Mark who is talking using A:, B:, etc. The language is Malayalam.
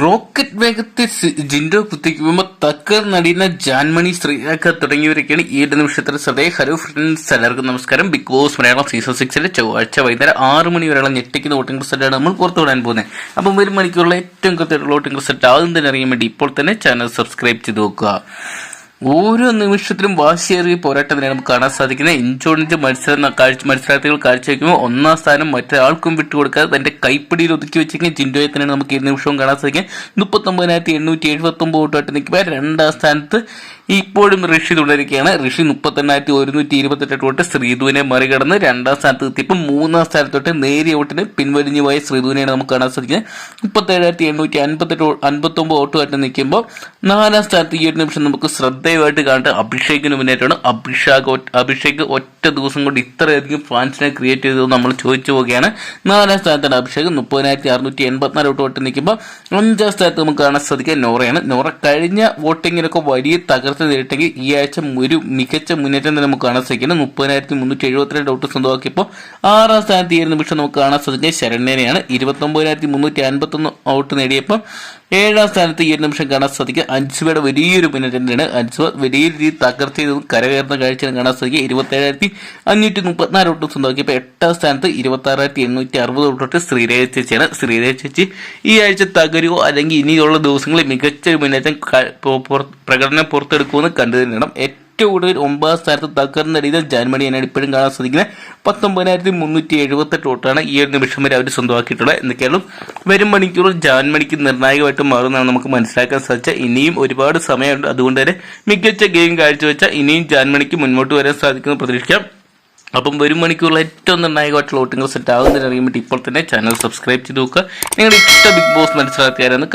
A: റോക്കറ്റ് വേഗത്തിൽ ജിൻഡോ കുത്തിക്കുമ്പോൾ തക്കർ നടിയുന്ന ജാൻമണി ശ്രീരേഖ തുടങ്ങിയവരൊക്കെയാണ് ഈ ഒരു നിമിഷത്തിൽ ശ്രദ്ധേയ. ഹലോ ഫ്രണ്ട്സ് എല്ലാവർക്കും നമസ്കാരം. ബിഗ് ബോസ് മലയാളം സീസൺ സിക്സിലെ ചൊവ്വാഴ്ച വൈകുന്നേരം ആറ് മണി വരെയുള്ള ഞെട്ടിക്കുന്ന വോട്ടിംഗ് റിസൾട്ടാണ് നമ്മൾ പുറത്തു വിടാൻ പോകുന്നത്. അപ്പം ഒരു മണിക്കൂറുള്ള ഏറ്റവും കൃത്യമായിട്ടുള്ള വോട്ടിംഗ് റിസൾട്ട് ആദ്യം തന്നെ അറിയാൻ വേണ്ടി ഇപ്പോൾ തന്നെ ചാനൽ സബ്സ്ക്രൈബ് ചെയ്ത് നോക്കുക. ഓരോ നിമിഷത്തിലും വാശിയേറിയ പോരാട്ടത്തിനെ നമുക്ക് കാണാൻ സാധിക്കുന്നത് ഇഞ്ചോടിഞ്ച് മത്സരം കാഴ്ച മത്സരാർത്ഥികൾ കാഴ്ചവെക്കുമ്പോൾ ഒന്നാം സ്ഥാനം മറ്റൊരാൾക്കും വിട്ടുകൊടുക്കാതെ തന്റെ കൈപ്പിടിയിൽ ഒതുക്കി വെച്ചിരിക്കുന്ന ജിൻഡോയെ തന്നെയാണ് നമുക്ക് ഈ നിമിഷവും കാണാൻ സാധിക്കുക മുപ്പത്തൊമ്പതിനായിരത്തി എണ്ണൂറ്റി എഴുപത്തി ഒമ്പത് വോട്ടായിട്ട് നിൽക്കുമ്പോൾ രണ്ടാം സ്ഥാനത്ത് ഇപ്പോഴും ഋഷി തുടരുകയാണ്. ഋഷി മുപ്പത്തെണ്ണായിരത്തി ഒരുന്നൂറ്റി ഇരുപത്തെട്ട് വോട്ട് ശ്രീധുവിനെ മറികടന്ന് രണ്ടാം സ്ഥാനത്ത് എത്തിയപ്പോൾ മൂന്നാം സ്ഥാനത്തോട്ട് നേരിയ വോട്ടിന് പിൻവലിഞ്ഞു പോയ ശ്രീധുവിനെയാണ് നമുക്ക് കാണാൻ സാധിക്കുന്നത്. മുപ്പത്തേഴായിരത്തി എണ്ണൂറ്റി അൻപത്തെട്ട് അൻപത്തൊമ്പത് വോട്ടുമായിട്ട് നിൽക്കുമ്പോൾ നാലാം സ്ഥാനത്ത് ഈ ഒരു നിമിഷം നമുക്ക് ശ്രദ്ധേയമായിട്ട് കാണട്ടെ അഭിഷേകിന് മുന്നേറ്റമാണ്. അഭിഷേക് അഭിഷേക് ഒറ്റ ദിവസം കൊണ്ട് ഇത്രയധികം ഫാൻസിനെ ക്രിയേറ്റ് ചെയ്തത് നമ്മൾ ചോദിച്ചു പോവുകയാണ്. നാലാം സ്ഥാനത്താണ് അഭിഷേക്. മുപ്പതിനായിരത്തി അറുന്നൂറ്റി എൺപത്തിനാല് വോട്ട് വോട്ട് നിൽക്കുമ്പോൾ അഞ്ചാം സ്ഥാനത്ത് നമുക്ക് കാണാൻ സാധിക്കുക നോറയാണ്. നോറ കഴിഞ്ഞ വോട്ടിങ്ങിനൊക്കെ വലിയ തകർച്ച നേരിട്ടെങ്കിൽ ഈ ആഴ്ച ഒരു മികച്ച മുന്നേറ്റം തന്നെ നമുക്ക് കാണാൻ സാധിക്കുന്നത് മുപ്പതിനായിരത്തി മുന്നൂറ്റി എഴുപത്തിരണ്ട് വോട്ട് സ്വന്തമാക്കിയപ്പോൾ ആറാം സ്ഥാനത്ത് ഈ ഒരു നിമിഷം നമുക്ക് കാണാൻ സാധിക്കുക ശരണ്യനെയാണ്. ഇരുപത്തൊമ്പതിനായിരത്തി മുന്നൂറ്റി അൻപത്തൊന്ന് വോട്ട് നേടിയപ്പോൾ ഏഴാം സ്ഥാനത്ത് ഈ ഒരു നിമിഷം കാണാൻ സാധിക്കും. അൻസുവയുടെ വലിയൊരു മുന്നേറ്റത്തിലാണ് അൻസുവ വലിയ രീതിയിൽ തകർത്തി കരകയറുന്ന കാഴ്ചയാണ് കാണാൻ സാധിക്കുക. ഇരുപത്തേഴായിരത്തി അഞ്ഞൂറ്റി മുപ്പത്തിനാല് വോട്ട് സ്വന്തമാക്കിയപ്പോൾ എട്ടാം സ്ഥാനത്ത് ഇരുപത്തി ആറായിരത്തി എണ്ണൂറ്റി അറുപത് ഓട്ടോട്ട് ശ്രീരേഖ ചേച്ചിയാണ്. ശ്രീരേഖ ചേച്ചി ഈ ആഴ്ച തകരുവോ അല്ലെങ്കിൽ ഇനിയുള്ള ദിവസങ്ങളിൽ മികച്ച ഒരു മുന്നേറ്റം പ്രകടനം പുറത്തെടുക്കുമെന്ന് കണ്ടു തന്നെയാണ് ഏറ്റവും കൂടുതൽ ഒമ്പതാം സ്ഥാനത്ത് തകർന്ന രീതിയിൽ ജർമ്മനിയാണ് ഇപ്പോഴും കാണാൻ സാധിക്കുന്നത്. പത്തൊമ്പതിനായിരത്തി മുന്നൂറ്റി എഴുപത്തെട്ട് വോട്ടാണ് ഈ ഒരു നിമിഷം വരെ അവർ സ്വന്തമാക്കിയിട്ടുള്ളത് എന്നൊക്കെയാണ് വരും മണിക്കൂറിൽ ജാൻമണിക്ക് നിർണായകമായിട്ട് മാറുന്നതാണ് നമുക്ക് മനസ്സിലാക്കാൻ സാധിച്ച ഇനിയും ഒരുപാട് സമയമുണ്ട്. അതുകൊണ്ട് തന്നെ മികച്ച ഗെയിം കാഴ്ചവെച്ച ഇനിയും ജാൻമണിക്ക് മുന്നോട്ട് വരാൻ സാധിക്കുമെന്ന് പ്രതീക്ഷിക്കാം. അപ്പം വരും മണിക്കൂറിൽ ഏറ്റവും നിർണായകമായിട്ടുള്ള വോട്ടിങ്ങൾ സെറ്റ് ആകുന്നതിന് വേണ്ടി ഇപ്പോൾ തന്നെ ചാനൽ സബ്സ്ക്രൈബ് ചെയ്ത് നോക്കുക. നിങ്ങളുടെ ഇഷ്ട ബിഗ് ബോസ് മത്സരാർത്ഥിയാരെന്ന്